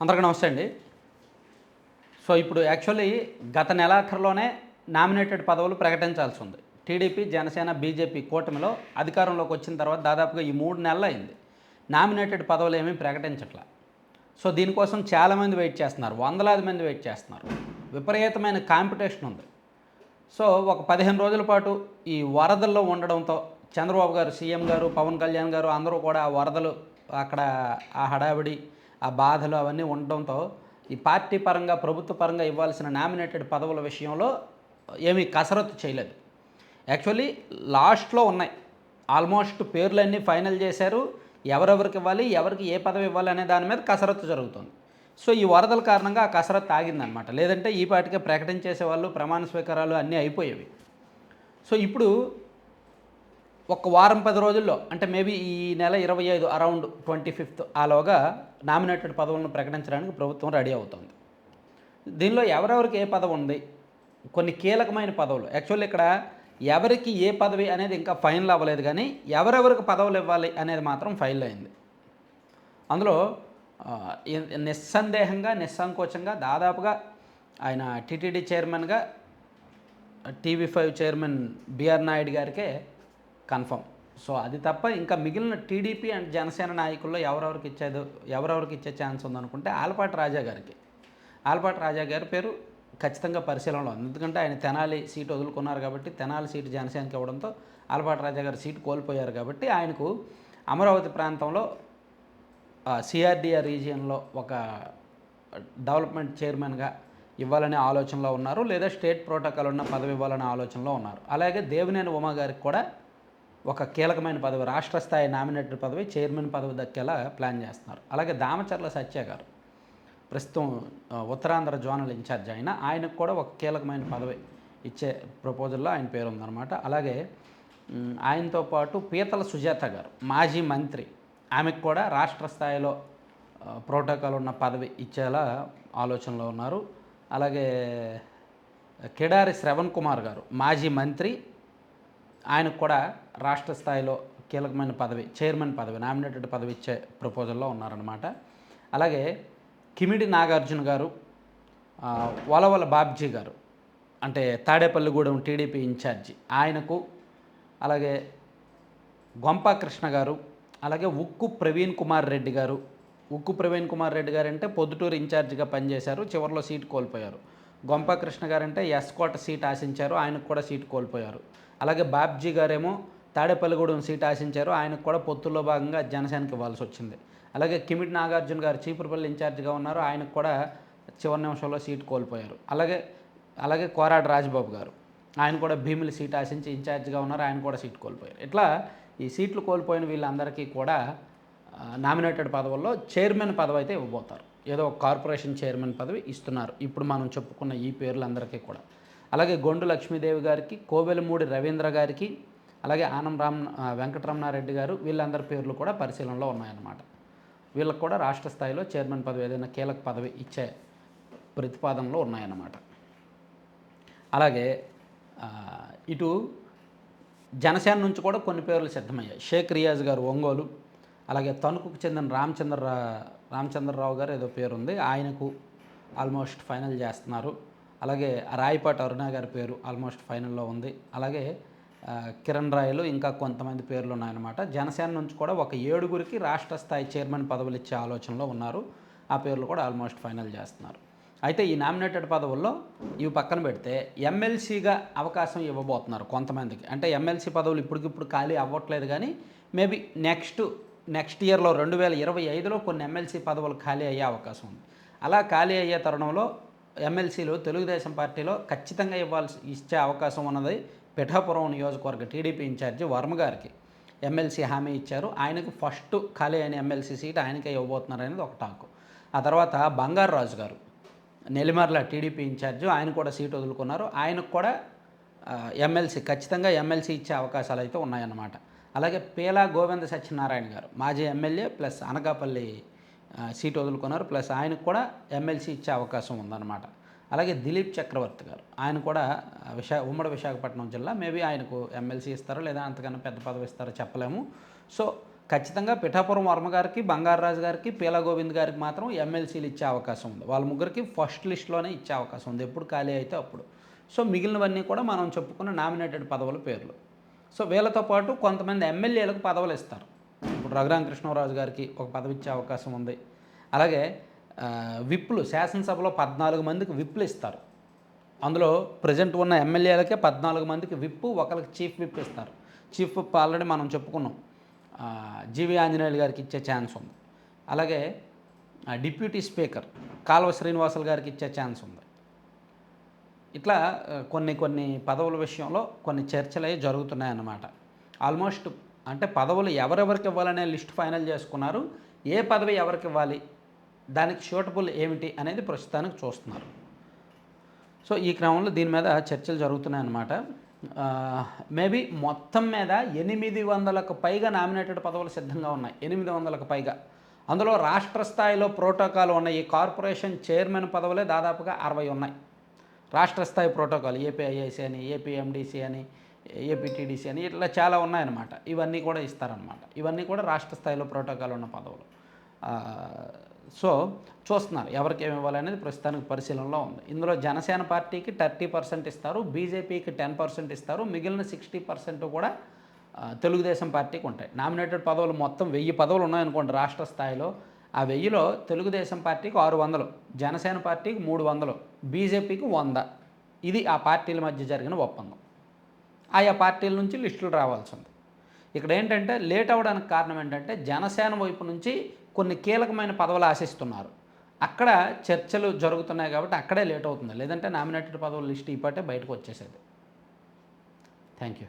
అందరికీ నమస్తే అండి. సో ఇప్పుడు యాక్చువల్లీ గత నెలాఖరులోనే నామినేటెడ్ పదవులు ప్రకటించాల్సి ఉంది. టీడీపీ జనసేన బీజేపీ కూటమిలో అధికారంలోకి వచ్చిన తర్వాత దాదాపుగా ఈ మూడు నెలలు అయింది. నామినేటెడ్ పదవులు ఏమీ ప్రకటించట్లా. సో దీనికోసం చాలామంది వెయిట్ చేస్తున్నారు. వందలాది మంది వెయిట్ చేస్తున్నారు. విపరీతమైన కాంపిటీషన్ ఉంది. సో ఒక పదిహేను రోజుల పాటు ఈ వరదల్లో ఉండడంతో చంద్రబాబు గారు సీఎం గారు పవన్ కళ్యాణ్ గారు అందరూ కూడా ఆ వరదలు అక్కడ ఆ హడావిడి ఆ బాధలు అవన్నీ ఉండడంతో ఈ పార్టీ పరంగా ప్రభుత్వ పరంగా ఇవ్వాల్సిన నామినేటెడ్ పదవుల విషయంలో ఏమీ కసరత్తు చేయలేదు. యాక్చువల్లీ లాస్ట్లో ఉన్నాయి. ఆల్మోస్ట్ పేర్లన్నీ ఫైనల్ చేశారు. ఎవరెవరికి ఇవ్వాలి ఎవరికి ఏ పదవి ఇవ్వాలి అనే దాని మీద కసరత్తు జరుగుతుంది. సో ఈ వరదల కారణంగా ఆ కసరత్తు ఆగిందనమాట లేదంటే ఈ పాటికే ప్రకటించేసే వాళ్ళు ప్రమాణ స్వీకారాలు అన్నీ అయిపోయేవి. సో ఇప్పుడు ఒక వారం పది రోజుల్లో అంటే మేబీ ఈ నెల ఇరవై ఐదు అరౌండ్ ట్వంటీ ఫిఫ్త్ ఆలోగా నామినేటెడ్ పదవులను ప్రకటించడానికి ప్రభుత్వం రెడీ అవుతుంది. దీనిలో ఎవరెవరికి ఏ పదవి ఉంది? కొన్ని కీలకమైన పదవులు. యాక్చువల్లీ ఇక్కడ ఎవరికి ఏ పదవి అనేది ఇంకా ఫైనల్ అవ్వలేదు కానీ ఎవరెవరికి పదవులు ఇవ్వాలి అనేది మాత్రం ఫైనల్ అయింది. అందులో నిస్సందేహంగా నిస్సంకోచంగా దాదాపుగా ఆయన టీటీడీ చైర్మన్గా TV five chairman B R Naidu గారికే కన్ఫర్మ్. సో అది తప్ప ఇంకా మిగిలిన టీడీపీ అండ్ జనసేన నాయకుల్లో ఎవరెవరికి ఇచ్చేది ఎవరెవరికి ఇచ్చే ఛాన్స్ ఉందనుకుంటే ఆలపాటి రాజా గారికి. ఆలపాటి రాజా గారి పేరు ఖచ్చితంగా పరిశీలనలో ఉంది. ఎందుకంటే ఆయన తెనాలి సీటు వదులుకున్నారు కాబట్టి తెనాలి సీటు జనసేనకి ఇవ్వడంతో ఆలపాటి రాజా గారు సీటు కోల్పోయారు కాబట్టి ఆయనకు అమరావతి ప్రాంతంలో సిఆర్డిఆర్ రీజియన్లో ఒక డెవలప్మెంట్ చైర్మన్గా ఇవ్వాలనే ఆలోచనలో ఉన్నారు. లేదా స్టేట్ ప్రోటోకాల్ ఉన్న పదవి ఇవ్వాలనే ఆలోచనలో ఉన్నారు. అలాగే దేవినేని ఉమా గారికి కూడా ఒక కీలకమైన పదవి రాష్ట్ర స్థాయి నామినేటెడ్ పదవి చైర్మన్ పదవి దక్కేలా ప్లాన్ చేస్తున్నారు. అలాగే దామచర్ల సత్య గారు ప్రస్తుతం ఉత్తరాంధ్ర జోనల్ ఇన్ఛార్జ్ ఆయన ఆయనకు కూడా ఒక కీలకమైన పదవి ఇచ్చే ప్రపోజల్లో ఆయన పేరు ఉందన్నమాట అలాగే ఆయనతో పాటు పీతల సుజాత గారు మాజీ మంత్రి ఆమెకు కూడా రాష్ట్ర స్థాయిలో ప్రోటోకాల్ ఉన్న పదవి ఇచ్చేలా ఆలోచనలో ఉన్నారు. అలాగే కిడారి శ్రవణ్ కుమార్ గారు మాజీ మంత్రి ఆయనకు కూడా రాష్ట్ర స్థాయిలో కీలకమైన పదవి చైర్మన్ పదవి నామినేటెడ్ పదవి ఇచ్చే ప్రపోజల్లో ఉన్నారనమాట అలాగే కిమిడి నాగార్జున గారు వలవల బాబ్జీ గారు అంటే తాడేపల్లిగూడెం టీడీపీ ఇన్ఛార్జి ఆయనకు అలాగే గొంప కృష్ణ గారు అలాగే ఉక్కు ప్రవీణ్ కుమార్ రెడ్డి గారు. ఉక్కు ప్రవీణ్ కుమార్ రెడ్డి గారు అంటే పొద్దుటూరు ఇన్ఛార్జిగా పనిచేశారు చివరిలో సీటు కోల్పోయారు. గొంప కృష్ణ ఎస్కోట సీట్ ఆశించారు ఆయనకు కూడా సీటు కోల్పోయారు. అలాగే బాబ్జీ గారేమో తాడేపల్లిగూడెం సీట్ ఆశించారు ఆయనకు కూడా పొత్తుల్లో భాగంగా జనసేనకి ఇవ్వాల్సి వచ్చింది. అలాగే కిమిట్ నాగార్జున గారు చీపురుపల్లి ఇన్ఛార్జిగా ఉన్నారు ఆయనకు కూడా చివరి నిమిషంలో సీటు కోల్పోయారు. అలాగే అలాగే కోరాడు రాజబాబు గారు ఆయన కూడా భీమిలి సీట్ ఆశించి ఇన్ఛార్జిగా ఉన్నారు ఆయన కూడా సీట్ కోల్పోయారు. ఇట్లా ఈ సీట్లు కోల్పోయిన వీళ్ళందరికీ కూడా నామినేటెడ్ పదవుల్లో చైర్మన్ పదవి అయితే ఇవ్వబోతారు. ఏదో కార్పొరేషన్ చైర్మన్ పదవి ఇస్తున్నారు. ఇప్పుడు మనం చెప్పుకున్న ఈ పేర్లందరికీ కూడా. అలాగే గొండు లక్ష్మీదేవి గారికి కోవెలమూడి రవీంద్ర గారికి అలాగే ఆనం రామ్ వెంకటరమణారెడ్డి గారు వీళ్ళందరి పేర్లు కూడా పరిశీలనలో ఉన్నాయన్నమాట. వీళ్ళకు కూడా రాష్ట్ర స్థాయిలో చైర్మన్ పదవి ఏదైనా కీలక పదవి ఇచ్చే ప్రతిపాదనలో ఉన్నాయన్నమాట. అలాగే ఇటు జనసేన నుంచి కూడా కొన్ని పేర్లు సిద్ధమయ్యాయి. షేక్ రియాజ్ గారు ఒంగోలు అలాగే తణుకుకు చెందిన రామచంద్ర రామచంద్రరావు గారు ఏదో పేరు ఉంది ఆయనకు ఆల్మోస్ట్ ఫైనల్ చేస్తున్నారు. అలాగే రాయపాటి అరుణ గారి పేరు ఆల్మోస్ట్ ఫైనల్లో ఉంది. అలాగే కిరణ్ రాయలు ఇంకా కొంతమంది పేర్లు ఉన్నాయన్నమాట. జనసేన నుంచి కూడా ఒక ఏడుగురికి రాష్ట్ర స్థాయి చైర్మన్ పదవులు ఇచ్చే ఆలోచనలో ఉన్నారు. ఆ పేర్లు కూడా ఆల్మోస్ట్ ఫైనల్ చేస్తున్నారు. అయితే ఈ నామినేటెడ్ పదవుల్లో ఇవి పక్కన పెడితే ఎమ్మెల్సీగా అవకాశం ఇవ్వబోతున్నారు కొంతమందికి. అంటే ఎమ్మెల్సీ పదవులు ఇప్పటికిప్పుడు ఖాళీ అవ్వట్లేదు కానీ మేబీ నెక్స్ట్ నెక్స్ట్ ఇయర్లో రెండు వేల ఇరవై ఐదులో కొన్ని ఎమ్మెల్సీ పదవులు ఖాళీ అయ్యే అవకాశం ఉంది. అలా ఖాళీ అయ్యే తరుణంలో ఎమ్మెల్సీలు తెలుగుదేశం పార్టీలో ఖచ్చితంగా ఇవ్వాల్సి ఇచ్చే అవకాశం ఉన్నది పిఠాపురం నియోజకవర్గ టీడీపీ ఇన్ఛార్జి వర్మ గారికి. ఎమ్మెల్సీ హామీ ఇచ్చారు. ఆయనకు ఫస్ట్ ఖాళీ అయిన ఎమ్మెల్సీ సీట్ ఆయనకే ఇవ్వబోతున్నారు అనేది ఒక టాక్. ఆ తర్వాత బంగారు రాజు గారు నెల్లిమర్ల టీడీపీ ఇన్ఛార్జి ఆయన కూడా సీట్ వదులుకున్నారు. ఆయనకు కూడా ఎమ్మెల్సీ ఖచ్చితంగా ఎమ్మెల్సీ ఇచ్చే అవకాశాలు అయితే ఉన్నాయన్నమాట. అలాగే పేలా గోవింద సత్యనారాయణ గారు మాజీ ఎమ్మెల్యే ప్లస్ అనకాపల్లి సీట్ వదులుకున్నారు. ప్లస్ ఆయనకు కూడా ఎమ్మెల్సీ ఇచ్చే అవకాశం ఉందన్నమాట. అలాగే దిలీప్ చక్రవర్తి గారు ఆయన కూడా విశా ఉమ్మడి విశాఖపట్నం జిల్లా మేబీ ఆయనకు ఎమ్మెల్సీ ఇస్తారో లేదా అంతకన్నా పెద్ద పదవి ఇస్తారో చెప్పలేము. సో ఖచ్చితంగా పిఠాపురం వర్మ గారికి బంగారరాజు గారికి పీలా గోవింద్ గారికి మాత్రం ఎమ్మెల్సీలు ఇచ్చే అవకాశం ఉంది. వాళ్ళ ముగ్గురికి ఫస్ట్ లిస్ట్లోనే ఇచ్చే అవకాశం ఉంది. ఎప్పుడు ఖాళీ అయితే అప్పుడు. సో మిగిలినవన్నీ కూడా మనం చెప్పుకున్న నామినేటెడ్ పదవుల పేర్లు. సో వీళ్ళతో పాటు కొంతమంది ఎమ్మెల్యేలకు పదవులు ఇస్తారు. ఇప్పుడు రఘురామకృష్ణరాజు గారికి ఒక పదవి ఇచ్చే అవకాశం ఉంది. అలాగే విప్లు శాసనసభలో పద్నాలుగు మందికి విప్లు ఇస్తారు. అందులో ప్రజెంట్ ఉన్న ఎమ్మెల్యేలకే పద్నాలుగు మందికి విప్పు ఒకరికి చీఫ్ విప్ ఇస్తారు. చీఫ్ విప్ ఆల్రెడీ మనం చెప్పుకున్నాం. జీవి ఆంజనేయులు గారికి ఇచ్చే ఛాన్స్ ఉంది. అలాగే ఆ, డిప్యూటీ స్పీకర్ కాల్వ శ్రీనివాసులు గారికి ఇచ్చే ఛాన్స్ ఉంది. ఇట్లా కొన్ని కొన్ని పదవుల విషయంలో కొన్ని చర్చలు అవి జరుగుతున్నాయన్నమాట. ఆల్మోస్ట్ అంటే పదవులు ఎవరెవరికి ఇవ్వాలనే లిస్ట్ ఫైనల్ చేసుకున్నారు. ఏ పదవి ఎవరికి ఇవ్వాలి? దానికి షూటబుల్ ఏమిటి అనేది ప్రస్తుతానికి చూస్తున్నారు. సో ఈ క్రమంలో దీని మీద చర్చలు జరుగుతున్నాయన్నమాట. మేబీ మొత్తం మీద ఎనిమిది వందలకు పైగా నామినేటెడ్ పదవులు సిద్ధంగా ఉన్నాయి. ఎనిమిది వందలకు పైగా. అందులో రాష్ట్ర స్థాయిలో ప్రోటోకాల్ ఉన్న ఈ కార్పొరేషన్ చైర్మన్ పదవులే దాదాపుగా అరవై ఉన్నాయి. రాష్ట్ర స్థాయి ప్రోటోకాల్ ఏపీఐఐసి అని ఏపీఎండిసి అని ఏపీటీడీసీ అని ఇట్లా చాలా ఉన్నాయన్నమాట. ఇవన్నీ కూడా ఇస్తారనమాట ఇవన్నీ కూడా రాష్ట్ర స్థాయిలో ప్రోటోకాల్ ఉన్న పదవులు. సో చూస్తున్నారు ఎవరికి ఏమి ఇవ్వాలనేది ప్రస్తుతానికి పరిశీలనలో ఉంది. ఇందులో జనసేన పార్టీకి థర్టీ పర్సెంట్ ఇస్తారు బీజేపీకి టెన్ పర్సెంట్ ఇస్తారు మిగిలిన సిక్స్టీ పర్సెంట్ కూడా తెలుగుదేశం పార్టీకి ఉంటాయి. నామినేటెడ్ పదవులు మొత్తం వెయ్యి పదవులు ఉన్నాయనుకోండి రాష్ట్ర స్థాయిలో ఆ వెయ్యిలో తెలుగుదేశం పార్టీకి ఆరు వందలు జనసేన పార్టీకి మూడు వందలు బీజేపీకి వంద. ఇది ఆ పార్టీల మధ్య జరిగిన ఒప్పందం. ఆయా పార్టీల నుంచి లిస్టులు రావాల్సి ఉంది. ఇక్కడ ఏంటంటే లేట్ అవ్వడానికి కారణం ఏంటంటే జనసేన వైపు నుంచి కొన్ని కీలకమైన పదవులు ఆశిస్తున్నారు. అక్కడ చర్చలు జరుగుతున్నాయి కాబట్టి అక్కడే లేట్ అవుతుంది. లేదంటే నామినేటెడ్ పదవుల లిస్ట్ ఇప్పటే బయటకు వచ్చేసేది. Thank you.